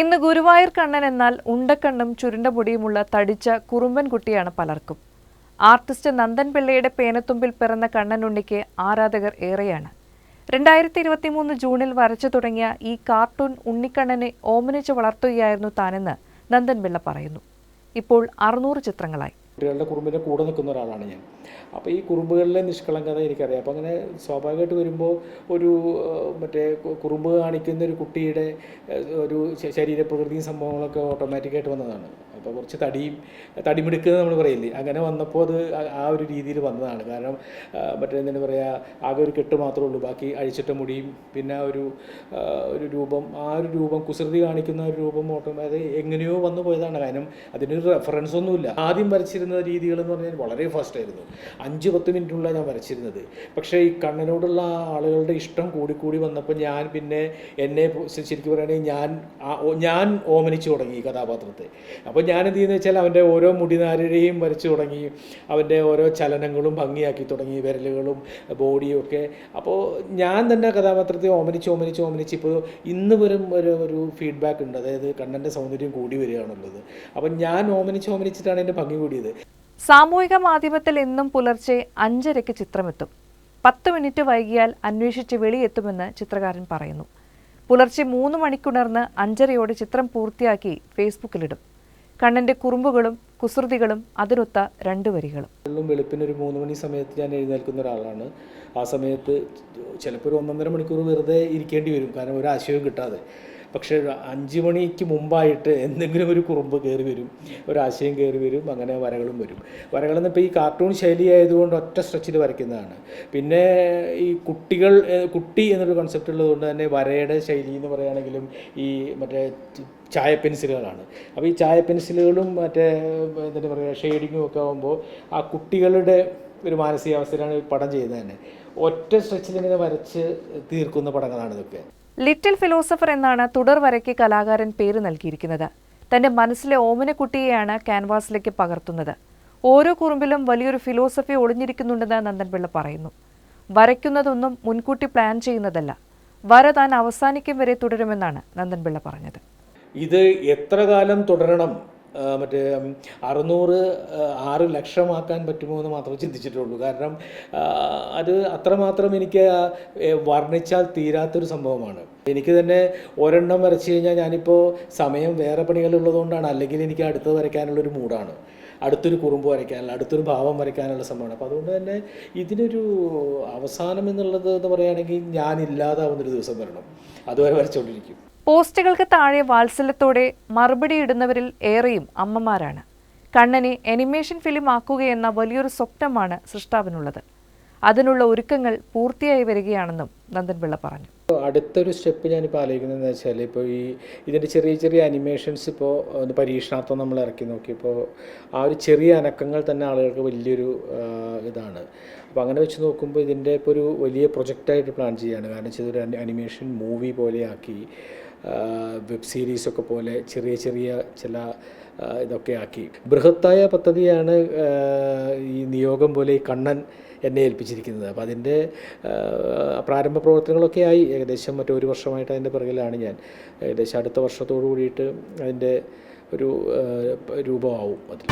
ഇന്ന് ഗുരുവായൂർ കണ്ണൻ എന്നാൽ ഉണ്ടക്കണ്ണും ചുരുണ്ട പൊടിയുമുള്ള തടിച്ച കുറുമ്പൻ കുട്ടിയാണ് പലർക്കും. ആർട്ടിസ്റ്റ് നന്ദൻ പിള്ളയുടെ പേനത്തുമ്പിൽ പിറന്ന കണ്ണനുണ്ണിക്ക് ആരാധകർ ഏറെയാണ്. രണ്ടായിരത്തി ഇരുപത്തി മൂന്ന് ജൂണിൽ വരച്ചു തുടങ്ങിയ ഈ കാർട്ടൂൺ ഉണ്ണിക്കണ്ണനെ ഓമനിച്ച് വളർത്തുകയായിരുന്നു താനെന്ന് നന്ദൻ പിള്ള പറയുന്നു. ഇപ്പോൾ അറുന്നൂറ് ചിത്രങ്ങളായി. കുട്ടികളുടെ കുറുമ്പിന്റെ കൂടെ നിൽക്കുന്ന ഒരാളാണ് ഞാൻ. അപ്പോൾ ഈ കുറുമ്പുകളിലെ നിഷ്കളങ്കത എനിക്കറിയാം. അപ്പോൾ അങ്ങനെ സ്വാഭാവികമായിട്ട് വരുമ്പോൾ ഒരു മറ്റേ കുറുമ്പ് കാണിക്കുന്ന ഒരു കുട്ടിയുടെ ഒരു ശരീരപ്രകൃതിയും സംഭവങ്ങളൊക്കെ ഓട്ടോമാറ്റിക്കായിട്ട് വന്നതാണ്. അപ്പോൾ കുറച്ച് തടിയും തടിമിടുക്ക് നമ്മൾ പറയില്ലേ? അങ്ങനെ വന്നപ്പോൾ അത് ആ- ഒരു രീതിയിൽ വന്നതാണ്. കാരണം മറ്റേ എന്താ പറയുക ആകെ ഒരു കെട്ട് മാത്രമേ ഉള്ളൂ. ബാക്കി അഴിച്ചിട്ട മുടിയും പിന്നെ ഒരു ഒരു രൂപം ആ ഒരു രൂപം കുസൃതി കാണിക്കുന്ന ഒരു രൂപം മോട്ടം അത് എങ്ങനെയോ വന്നു പോയതാണ്. കാരണം അതിനൊരു റെഫറൻസ് ഒന്നുമില്ല. ആദ്യം വരച്ചിരുന്ന രീതികൾ എന്ന് പറഞ്ഞാൽ വളരെ ഫാസ്റ്റ് ആയിരുന്നു. അഞ്ച് പത്ത് മിനിറ്റുള്ള ഞാൻ വരച്ചിരുന്നത്. പക്ഷേ ഈ കണ്ണനോടുള്ള ആളുകളുടെ ഇഷ്ടം കൂടിക്കൂടി വന്നപ്പോൾ ഞാൻ പിന്നെ എന്നെ ശരിക്കും പറയുകയാണെങ്കിൽ ഞാൻ ഞാൻ ഓമനിച്ചു തുടങ്ങി ഈ കഥാപാത്രത്തെ. അപ്പോൾ ഞാൻ എന്ത് ചെയ്യുന്നത് വെച്ചാൽ അവന്റെ ഓരോ മുടിനാരുടെയും വരച്ചു തുടങ്ങി അവന്റെ ഓരോ ചലനങ്ങളും ഭംഗിയാക്കി തുടങ്ങി വിരലുകളും ബോഡിയും ഒക്കെ അപ്പോൾ ഞാൻ തന്നെ കഥാപാത്രത്തെ ഓമനിച്ച് ഓമനിച്ച് ഓമനിച്ച് ഇപ്പോൾ ഇന്ന് വരും ഒരു ഒരു ഫീഡ്ബാക്ക് ഉണ്ട്. അതായത് കണ്ണന്റെ സൗന്ദര്യം കൂടി വരികയാണുള്ളത്. അപ്പം ഞാൻ ഓമനിച്ച് ഓമനിച്ചിട്ടാണ് എന്റെ ഭംഗി കൂടിയത്. സാമൂഹിക മാധ്യമത്തിൽ ഇന്നും പുലർച്ചെ അഞ്ചരയ്ക്ക് ചിത്രമെത്തും. പത്ത് മിനിറ്റ് വൈകിയാൽ അന്വേഷിച്ച് വെളിയെത്തുമെന്ന് ചിത്രകാരൻ പറയുന്നു. പുലർച്ചെ മൂന്ന് മണിക്കുണർന്ന് അഞ്ചരയോടെ ചിത്രം പൂർത്തിയാക്കി ഫേസ്ബുക്കിലിടും. കണ്ണന്റെ കുറുമ്പുകളും കുസൃതികളും അതിനൊത്ത രണ്ടു വരികളും. എന്നും വെളുപ്പിന് ഒരു മൂന്ന് മണി സമയത്ത് ഞാൻ എഴുന്നേൽക്കുന്ന ഒരാളാണ്. ആ സമയത്ത് ചിലപ്പോൾ ഒരു ഒന്നൊന്നര മണിക്കൂർ വെറുതെ ഇരിക്കേണ്ടി വരും. കാരണം ഒരു ആശയവും കിട്ടാതെ. പക്ഷേ അഞ്ച് മണിക്ക് മുമ്പായിട്ട് എന്തെങ്കിലും ഒരു കുറുമ്പ് കയറി വരും ഒരാശയം കയറി വരും അങ്ങനെ വരകളും വരും. വരകളെന്ന് ഇപ്പോൾ ഈ കാർട്ടൂൺ ശൈലി ആയതുകൊണ്ട് ഒറ്റ സ്ട്രെച്ചിൽ വരയ്ക്കുന്നതാണ്. പിന്നെ ഈ കുട്ടികൾ കുട്ടി എന്നൊരു കൺസെപ്റ്റ് ഉള്ളതുകൊണ്ട് തന്നെ വരയുടെ ശൈലി എന്ന് പറയുകയാണെങ്കിലും ഈ മറ്റേ ചായ പെൻസിലുകളാണ്. അപ്പോൾ ഈ ചായ പെൻസിലുകളും മറ്റേ എന്താ പറയുക ഷെയ്ഡിങ്ങും ഒക്കെ ആകുമ്പോൾ ആ കുട്ടികളുടെ ഒരു മാനസികാവസ്ഥയിലാണ് പടം ചെയ്യുന്നത് തന്നെ. ഒറ്റ സ്ട്രെച്ചിൽ ഇങ്ങനെ വരച്ച് തീർക്കുന്ന പടങ്ങളാണ് ഇതൊക്കെ. ലിറ്റിൽ ഫിലോസഫർ എന്നാണ് തുടർ വരയ്ക്ക് കലാകാരൻ പേര് നൽകിയിരിക്കുന്നത്. തന്റെ മനസ്സിലെ ഓമനക്കുട്ടിയെയാണ് ക്യാൻവാസിലേക്ക് പകർത്തുന്നത്. ഓരോ കുറുമ്പിലും വലിയൊരു ഫിലോസഫി ഒളിഞ്ഞിരിക്കുന്നുണ്ടെന്ന് നന്ദൻപിള്ള പറയുന്നു. വരയ്ക്കുന്നതൊന്നും മുൻകൂട്ടി പ്ലാൻ ചെയ്യുന്നതല്ല. വര താൻ അവസാനിക്കും വരെ തുടരുമെന്നാണ് നന്ദൻപിള്ള പറഞ്ഞത്. ഇത് എത്ര കാലം തുടരണം? മറ്റേ അറുന്നൂറ് ആറ് ലക്ഷമാക്കാൻ പറ്റുമോ എന്ന് മാത്രമേ ചിന്തിച്ചിട്ടുള്ളൂ. കാരണം അത് അത്രമാത്രം എനിക്ക് വർണിച്ചാൽ തീരാത്തൊരു സംഭവമാണ്. എനിക്ക് തന്നെ ഒരെണ്ണം വരച്ച് കഴിഞ്ഞാൽ ഞാനിപ്പോൾ സമയം വേറെ പണികളുള്ളതുകൊണ്ടാണ്. അല്ലെങ്കിൽ എനിക്ക് അടുത്തത് വരയ്ക്കാനുള്ളൊരു മൂഡാണ്. അടുത്തൊരു കുറുമ്പ് വരയ്ക്കാനുള്ള അടുത്തൊരു ഭാവം വരയ്ക്കാനുള്ള സംഭവമാണ് അപ്പോൾ അതുകൊണ്ട് തന്നെ ഇതിനൊരു അവസാനം എന്നുള്ളത് എന്ന് പറയുകയാണെങ്കിൽ ഞാനില്ലാതാവുന്നൊരു ദിവസം വരണം. അതുവരെ വരച്ചുകൊണ്ടിരിക്കും പോസ്റ്റുകൾക്ക് താഴെ വാത്സല്യത്തോടെ മറുപടി ഇടുന്നവരിൽ ഏറെയും അമ്മമാരാണ്. കണ്ണനെ അനിമേഷൻ ഫിലിം ആക്കുകയെന്ന വലിയൊരു സ്വപ്നമാണ് സൃഷ്ടാവിനുള്ളത്. അതിനുള്ള ഒരുക്കങ്ങൾ പൂർത്തിയായി വരികയാണെന്നും നന്ദൻപിള്ള പറഞ്ഞു. അടുത്തൊരു സ്റ്റെപ്പ് ഞാനിപ്പോൾ ആലോചിക്കുന്നതെന്ന് വെച്ചാൽ ഇപ്പോൾ ഈ ഇതിന്റെ ചെറിയ ചെറിയ അനിമേഷൻസ് ഇപ്പോൾ ഒന്ന് പരീക്ഷണാർത്ഥം നമ്മൾ ഇറക്കി നോക്കിയപ്പോൾ ആ ഒരു ചെറിയ അനക്കങ്ങൾ തന്നെ ആളുകൾക്ക് വലിയൊരു ഇതാണ്. അപ്പോൾ അങ്ങനെ വെച്ച് നോക്കുമ്പോൾ ഇതിന്റെ ഇപ്പോൾ ഒരു വലിയ പ്രൊജക്റ്റായിട്ട് പ്ലാൻ ചെയ്യുകയാണ്. കാരണം വെച്ചാൽ ഒരു അനിമേഷൻ മൂവി പോലെയാക്കി. വെബ് സീരീസൊക്കെ പോലെ ചെറിയ ചെറിയ ചില ഇതൊക്കെ ആക്കി. ബൃഹത്തായ പദ്ധതിയാണ് ഈ നിയോഗം പോലെ ഈ കണ്ണൻ എന്നെ ഏൽപ്പിച്ചിരിക്കുന്നത്. അപ്പോൾ അതിന്റെ പ്രാരംഭ പ്രവർത്തനങ്ങളൊക്കെ ആയി. ഏകദേശം മറ്റൊരു വർഷമായിട്ട് അതിന്റെ പിറകിലാണ് ഞാൻ. ഏകദേശം അടുത്ത വർഷത്തോടു കൂടിയിട്ട് അതിന്റെ ഒരു രൂപമാവും അതിൽ.